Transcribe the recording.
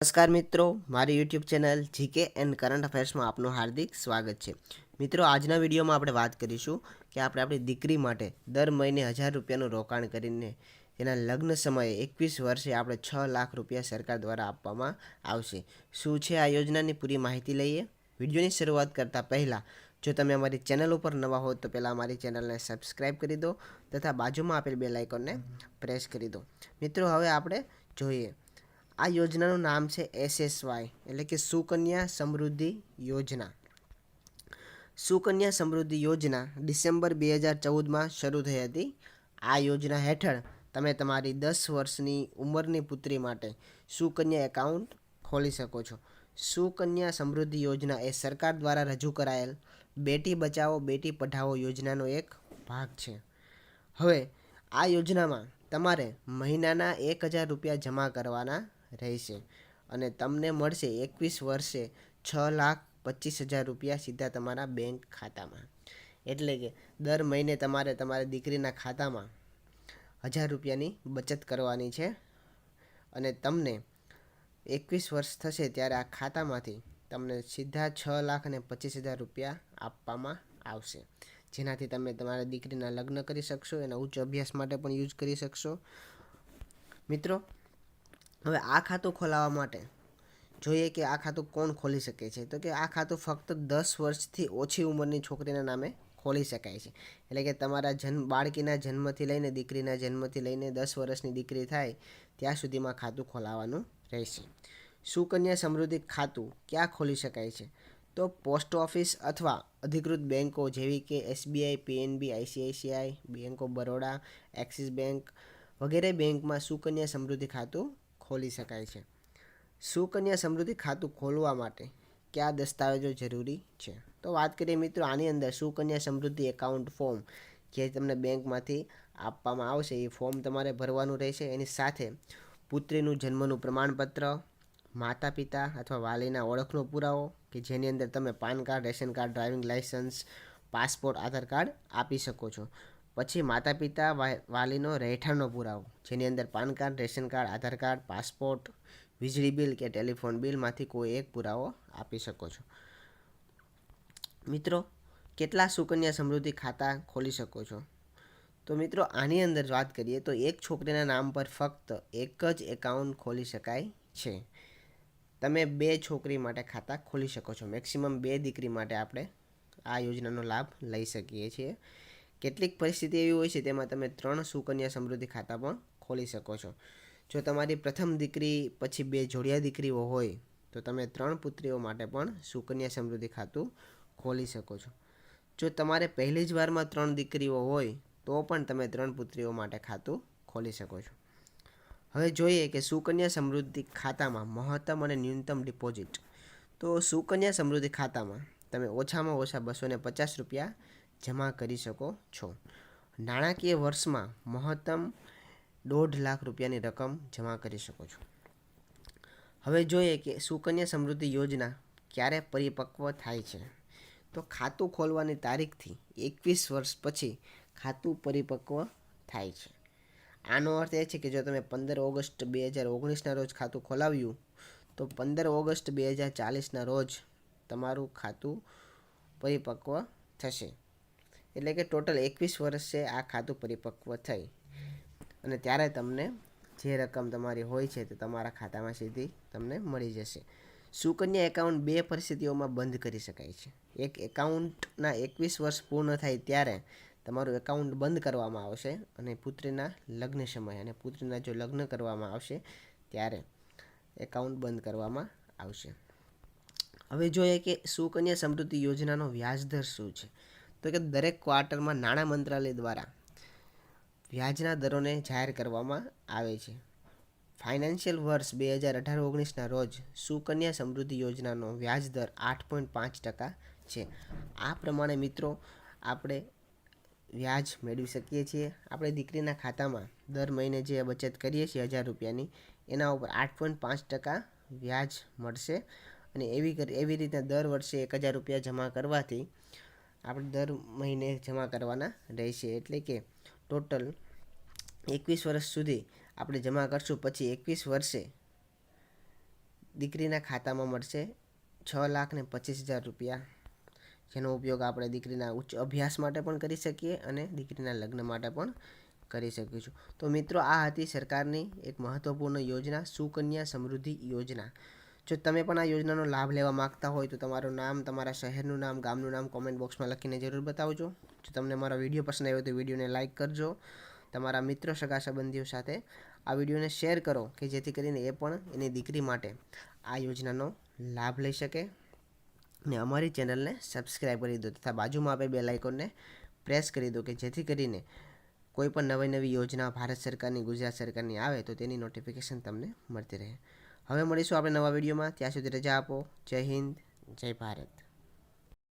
નમસ્કાર મિત્રો, મારી YouTube channel GK and current અફેર્સમાં આપનું હાર્દિક સ્વાગત છે. મિત્રો, આજના વિડીયોમાં આપણે વાત કરીશું કે આપણે આપણી દીકરી માટે દર મહિને હજાર રૂપિયાનું રોકાણ કરીને તેના લગ્ન સમયે એકવીસ વર્ષે આપણે છ લાખ રૂપિયા સરકાર દ્વારા આપવામાં આવશે. શું છે આ યોજનાની પૂરી માહિતી લઈએ? વિડીયોની શરૂઆત કરતાં પહેલાં, જો તમે અમારી ચેનલ ઉપર નવા હો તો પહેલાં અમારી ચેનલને સબસ્ક્રાઈબ કરી દો તથા બાજુમાં આપેલ બે લાઇકોનને પ્રેસ કરી દો. મિત્રો, હવે આપણે જોઈએ આ યોજનાનું નામ છે એસએસવાય એટલે કે સુકન્યા સમૃદ્ધિ યોજના. સુકન્યા સમૃદ્ધિ યોજના ડિસેમ્બર બે હજાર ચૌદમાં શરૂ થઈ હતી. આ યોજના હેઠળ તમે તમારી દસ વર્ષની ઉંમરની પુત્રી માટે સુકન્યા એકાઉન્ટ ખોલી શકો છો. સુકન્યા સમૃદ્ધિ યોજના એ સરકાર દ્વારા રજૂ કરાયેલ બેટી બચાવો, બેટી પઢાઓ યોજનાનો એક ભાગ છે. હવે આ યોજનામાં તમારે મહિનાના એક હજાર રૂપિયા જમા કરવાના રહેશે. અને તમને મળશે એકવીસ વર્ષે છ લાખ પચીસ હજાર રૂપિયા સીધા તમારા બેંક ખાતામાં. એટલે કે દર મહિને તમારે તમારી દીકરીના ખાતામાં હજાર રૂપિયાની બચત કરવાની છે. અને તમને એકવીસ વર્ષ થશે ત્યારે આ ખાતામાંથી તમને સીધા છ લાખ અને પચીસ હજાર રૂપિયા આપવામાં આવશે. જેનાથી તમે તમારા દીકરીના લગ્ન કરી શકશો, એના ઉચ્ચ અભ્યાસ માટે પણ યુઝ કરી શકશો. મિત્રો હવે આ ખાતું ખોલાવવા માટે જોઈએ કે આ ખાતું કોણ ખોલી શકે છે. તો કે આ ખાતું ફક્ત દસ વર્ષથી ઓછી ઉંમરની છોકરીના નામે ખોલી શકાય છે. એટલે કે તમારા જન્મ, બાળકીના જન્મથી લઈને દીકરીના જન્મથી લઈને દસ વર્ષની દીકરી થાય ત્યાં સુધીમાં ખાતું ખોલાવવાનું રહેશે. સુકન્યા સમૃદ્ધિ ખાતું ક્યાં ખોલી શકાય છે? તો પોસ્ટ ઓફિસ અથવા અધિકૃત બેન્કો જેવી કે SBI, PNB, ICICI bank of Baroda, Axis bank વગેરે બેંકમાં સુકન્યા સમૃદ્ધિ ખાતું ખોલી શકાય છે. સુકન્યા સમૃદ્ધિ ખાતું ખોલવા માટે કયા દસ્તાવેજો જરૂરી છે? તો વાત કરીએ મિત્રો આની અંદર સુકન્યા સમૃદ્ધિ એકાઉન્ટ ફોર્મ જે તમને બેંકમાંથી આપવામાં આવશે, એ ફોર્મ તમારે ભરવાનું રહેશે. એની સાથે પુત્રીનું જન્મનું પ્રમાણપત્ર માતા પિતા અથવા વાલીના ઓળખનો પુરાવો કે જેની અંદર તમે PAN card, ration card, driving licence, passport, Aadhaar card આપી શકો છો. પછી માતા પિતા વાલીનો રહેઠાણનો પુરાવો, જેની અંદર PAN card, ration card, Aadhaar card, passport, વીજળી બિલ કે ટેલિફોન બિલમાંથી કોઈ એક પુરાવો આપી શકો છો. મિત્રો, કેટલા સુકન્યા સમૃદ્ધિ ખાતા ખોલી શકો છો? તો મિત્રો, આની અંદર વાત કરીએ તો એક છોકરીના નામ પર ફક્ત એક જ એકાઉન્ટ ખોલી શકાય છે. તમે બે છોકરી માટે ખાતા ખોલી શકો છો. મેક્સિમમ બે દીકરી માટે આપણે આ યોજનાનો લાભ લઈ શકીએ છીએ. કેટલીક પરિસ્થિતિ એવી હોય છે તેમાં તમે ત્રણ સુકન્યા સમૃદ્ધિ ખાતા પણ ખોલી શકો છો. જો તમારી પ્રથમ દીકરી પછી બે જોડિયા દીકરીઓ હોય, તો તમે ત્રણ પુત્રીઓ માટે પણ સુકન્યા સમૃદ્ધિ ખાતું ખોલી શકો છો. જો તમારે પહેલી જ વારમાં ત્રણ દીકરીઓ હોય, તો પણ તમે ત્રણ પુત્રીઓ માટે ખાતું ખોલી શકો છો. હવે જોઈએ કે સુકન્યા સમૃદ્ધિ ખાતામાં મહત્તમ અને ન્યૂનતમ ડિપોઝિટ. તો સુકન્યા સમૃદ્ધિ ખાતામાં તમે ઓછામાં ઓછા બસો પચાસ રૂપિયા જમા કરી શકો છો. નાણાકીય વર્ષમાં મહત્તમ દોઢ લાખ રૂપિયાની રકમ જમા કરી શકો છો. હવે જોઈએ કે સુકન્યા સમૃદ્ધિ યોજના ક્યારે પરિપક્વ થાય છે. તો ખાતું ખોલવાની તારીખથી એકવીસ વર્ષ પછી ખાતું પરિપક્વ થાય છે. આનો અર્થ એ છે કે જો તમે પંદર ઓગસ્ટ બે હજાર ઓગણીસના રોજ ખાતું ખોલાવ્યું, તો પંદર ઓગસ્ટ બે હજાર ચાલીસના રોજ તમારું ખાતું પરિપક્વ થશે. એટલે કે ટોટલ એકવીસ વર્ષે આ ખાતું પરિપક્વ થઈ. અને ત્યારે તમને જે રકમ તમારી હોય છે તે તમારા ખાતામાં સીધી તમને મળી જશે. સુકન્યા એકાઉન્ટ બે પરિસ્થિતિઓમાં બંધ કરી શકાય છે. એક એકાઉન્ટના એકવીસ વર્ષ પૂર્ણ થાય ત્યારે તમારું એકાઉન્ટ બંધ કરવામાં આવશે અને પુત્રીના લગ્ન સમય અને પુત્રીના જો લગ્ન કરવામાં આવશે ત્યારે એકાઉન્ટ બંધ કરવામાં આવશે. હવે જોઈએ કે સુકન્યા સમૃદ્ધિ યોજનાનો વ્યાજદર શું છે? તો કે દરેક ક્વાર્ટરમાં નાણાં મંત્રાલય દ્વારા વ્યાજના દરોને જાહેર કરવામાં આવે છે. ફાઇનાન્શિયલ વર્ષ બે હજાર અઢાર ઓગણીસના રોજ સુકન્યા સમૃદ્ધિ યોજનાનો વ્યાજ દર આઠ પોઈન્ટ પાંચ ટકા છે. આ પ્રમાણે મિત્રો, આપણે વ્યાજ મેળવી શકીએ છીએ. આપણે દીકરીના ખાતામાં દર મહિને જે બચત કરીએ છીએ હજાર રૂપિયાની, એના ઉપર આઠ પોઈન્ટ પાંચ ટકા વ્યાજ મળશે. અને એવી એવી રીતે દર વર્ષે એક હજાર રૂપિયા જમા કરવાથી આપણે દર મહિને જમા કરવાના રહેશે. એટલે કે ટોટલ એકવીસ વર્ષ સુધી આપણે જમા કરશું. પછી એકવીસ વર્ષે દીકરીના ખાતામાં મળશે છ લાખ ને પચીસ હજાર રૂપિયા. જેનો ઉપયોગ આપણે દીકરીના ઉચ્ચ અભ્યાસ માટે પણ કરી શકીએ અને દીકરીના લગ્ન માટે પણ કરી શકીશું. તો મિત્રો, આ હતી સરકારની એક મહત્ત્વપૂર્ણ યોજના, સુકન્યા સમૃદ્ધિ યોજના. જો તમે પણ આ યોજનાનો લાભ લેવા માગતા હોય તો તમારું નામ, તમારા શહેરનું નામ, ગામનું નામ કોમેન્ટ બોક્સમાં લખીને જરૂર બતાવજો. જો તમને મારો વીડિયો પસંદ આવ્યો તો વિડીયોને લાઇક કરજો. તમારા મિત્રો, સગા સંબંધીઓ સાથે આ વિડીયોને શેર કરો કે જેથી કરીને એ પણ એની દીકરી માટે આ યોજનાનો લાભ લઈ શકે. ને અમારી ચેનલને સબસ્ક્રાઈબ કરી દો તથા બાજુમાં આપે બે લાઇકોનને પ્રેસ કરી દો કે જેથી કરીને કોઈ પણ નવી નવી યોજના ભારત સરકારની, ગુજરાત સરકારની આવે તો તેની નોટિફિકેશન તમને મળતી રહે. હવે મળીશું આપણે નવા વિડીયોમાં. ત્યાં સુધી રજા આપો. જય હિન્દ જય ભારત.